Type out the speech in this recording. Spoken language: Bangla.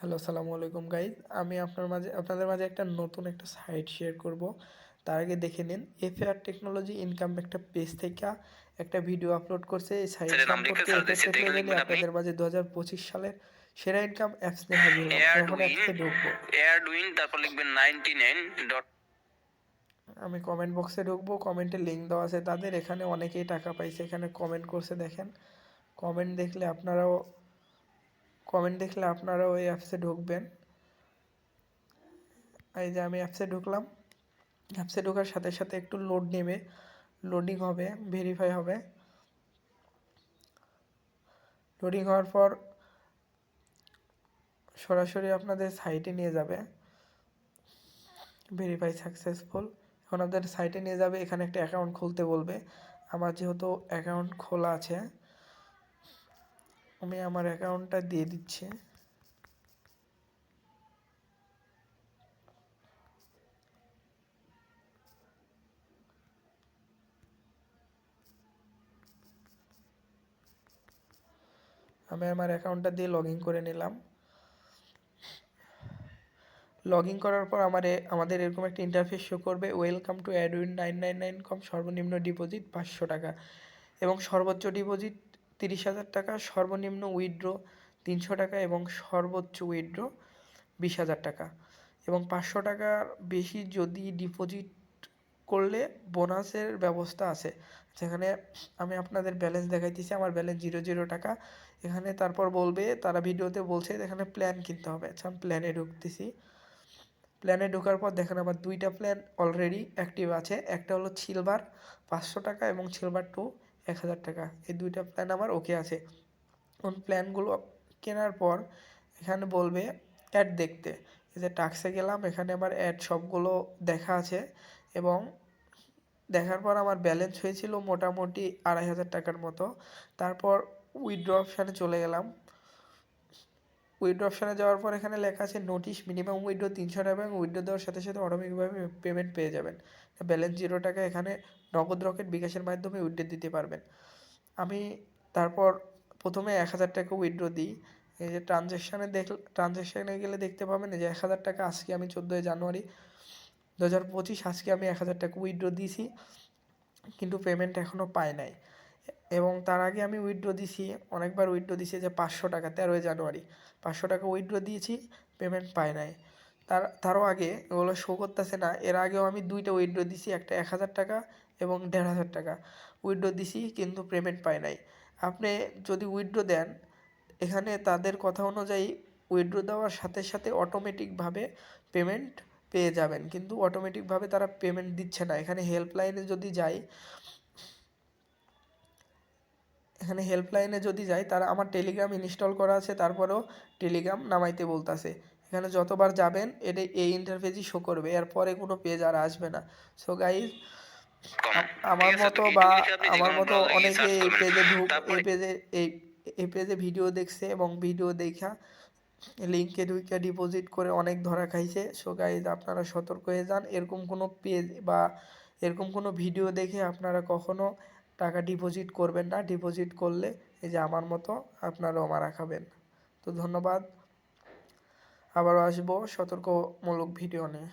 হ্যালো আসসালামু আলাইকুম গাইজ আমি আপনার মাঝে আপনাদের মাঝে একটা নতুন একটা সাইট শেয়ার করব। তার আগে দেখে নিন এফএআর টেকনোলজি ইনকাম একটা পেজ থেকে একটা ভিডিও আপলোড করছে। এই সাইট সম্পর্কে আপনাদের মাঝে দু হাজার পঁচিশ সালের সেরা ইনকাম অ্যাপস নিয়ে হাজির এখন অ্যাপসে ঢুকবো। এয়ারডুইন তারপর লিখবেন নাইনটি নাইন ডট আমি কমেন্ট বক্সে ঢুকবো। কমেন্টে লিঙ্ক দেওয়া আছে তাদের। এখানে অনেকেই টাকা পাইছে। এখানে কমেন্ট করছে দেখেন। কমেন্ট দেখলে আপনারাও কমেন্ট দেখলে আপনারাও ওই অ্যাপসে ঢুকবেন। এই যে আমি অ্যাপসে ঢুকলাম। অ্যাপসে ঢোকার সাথে সাথে একটু লোড নেবে। লোডিং হবে ভেরিফাই হবে। লোডিং হওয়ার পর সরাসরি আপনাদের সাইটে নিয়ে যাবে। ভেরিফাই সাকসেসফুল এখন আপনাদের সাইটে নিয়ে যাবে, এখানে একটা অ্যাকাউন্ট খুলতে বলবে। আমার যেহেতু অ্যাকাউন্ট খোলা আছে আমি আমার অ্যাকাউন্টটা দিয়ে দিচ্ছি। আমি আমার অ্যাকাউন্টটা দিয়ে লগ ইন করে নিলাম। লগ ইন করার পর আমার, আমাদের এরকম একটা ইন্টারফেস শো করবে welcome to Adwin nine nine nine com সর্বনিম্ন ডিপোজিট পাঁচশো টাকা এবং সর্বোচ্চ ডিপোজিট তিরিশ হাজার টাকা, সর্বনিম্ন উইথড্র তিনশো টাকা এবং সর্বোচ্চ উইথড্র বিশ হাজার টাকা। এবং পাঁচশো টাকার বেশি যদি ডিপোজিট করলে বোনাসের ব্যবস্থা আছে। যেখানে আমি আপনাদের ব্যালেন্স দেখাইতেছি, আমার ব্যালেন্স জিরো জিরো টাকা। এখানে তারপর বলবে, তারা ভিডিওতে বলছে এখানে প্ল্যান কিনতে হবে। আচ্ছা আমি প্ল্যানে ঢুকতেছি। প্ল্যানে ঢোকার পর দেখেন আমার দুইটা প্ল্যান অলরেডি অ্যাক্টিভ আছে। একটা হলো সিলভার পাঁচশো টাকা এবং সিলভার টু এক হাজার টাকা। এই দুইটা প্ল্যান আমার ওকে আছে। কোন প্ল্যানগুলো কেনার পর এখানে বলবে অ্যাড দেখতে। এই যে টাক্সে গেলাম, এখানে আমার অ্যাড সবগুলো দেখা আছে এবং দেখার পর আমার ব্যালেন্স হয়েছিল মোটামুটি আড়াই হাজার টাকার মতো। তারপর উইথড্র অপশানে চলে গেলাম। উইথড্র অপশানে যাওয়ার পর এখানে লেখা আছে নোটিশ মিনিমাম উইড্রো তিনশো টাকা এবং উইড্রো দেওয়ার সাথে সাথে অটোমেটিকভাবে পেমেন্ট পেয়ে যাবেন। ব্যালেন্স জিরো টাকা এখানে নগদ রকেট বিকাশের মাধ্যমে উইড্রো দিতে পারবেন। আমি তারপর প্রথমে এক হাজার টাকা উইথড্র দিই। এই যে ট্রানজ্যাকশানে দেখ ট্রানজ্যাকশানে গেলে দেখতে পাবেন যে এক হাজার টাকা আজকে আমি চোদ্দোই জানুয়ারি দু হাজার পঁচিশ, আজকে আমি এক হাজার টাকা উইথড্র দিয়েছি। কিন্তু পেমেন্ট এখনও পাই নাই। এবং তার আগে আমি উইথড্র দিছি, অনেকবার উইথড্র দিছি যে পাঁচশো টাকা, তেরোই জানুয়ারি। পাঁচশো টাকা উইথড্র দিয়েছি পেমেন্ট পাই নাই। তার, তারও আগে ওগুলো শো করতেছে না, এর আগেও আমি দুইটা উইথড্র দিছি, একটা এক হাজার টাকা এবং দেড় হাজার টাকা। উইথড্র দিছি, কিন্তু পেমেন্ট পাই নাই। আপনি যদি উইথড্র দেন, এখানে তাদের কথা অনুযায়ী উইথড্র দেওয়ার সাথে সাথে অটোমেটিকভাবে পেমেন্ট পেয়ে যাবেন। কিন্তু অটোমেটিকভাবে তারা পেমেন্ট দিচ্ছে না। এখানে হেল্পলাইনে যদি যাই এখানে হেল্পলাইনে যদি যাই তারা আমার টেলিগ্রাম ইনস্টল করা আছে তারপরেও টেলিগ্রাম নামাইতে বলতেছে। এখানে যতবার যাবেন এটা এই ইন্টারফেসই শো করবে। এরপরে কোনো পেজ আর আসবে না। সো গাইজ আমার মতো বা আমার মতো অনেকে এই পেজে ঢুক এই পেজে এই এই পেজে ভিডিও দেখছে এবং ভিডিও দেখা লিঙ্কে ঢুকে ডিপোজিট করে অনেক ধরা খাইছে। সো গাইজ আপনারা সতর্ক হয়ে যান। এরকম কোনো পেজ বা এরকম কোনো ভিডিও দেখে আপনারা কখনো টাকা ডিপোজিট করবেন না। ডিপোজিট করলে এই যে আমার মতো আপনারাও মারা রাখাবেন তো ধন্যবাদ। আবারও আসব সতর্কমূলক ভিডিও নিয়ে।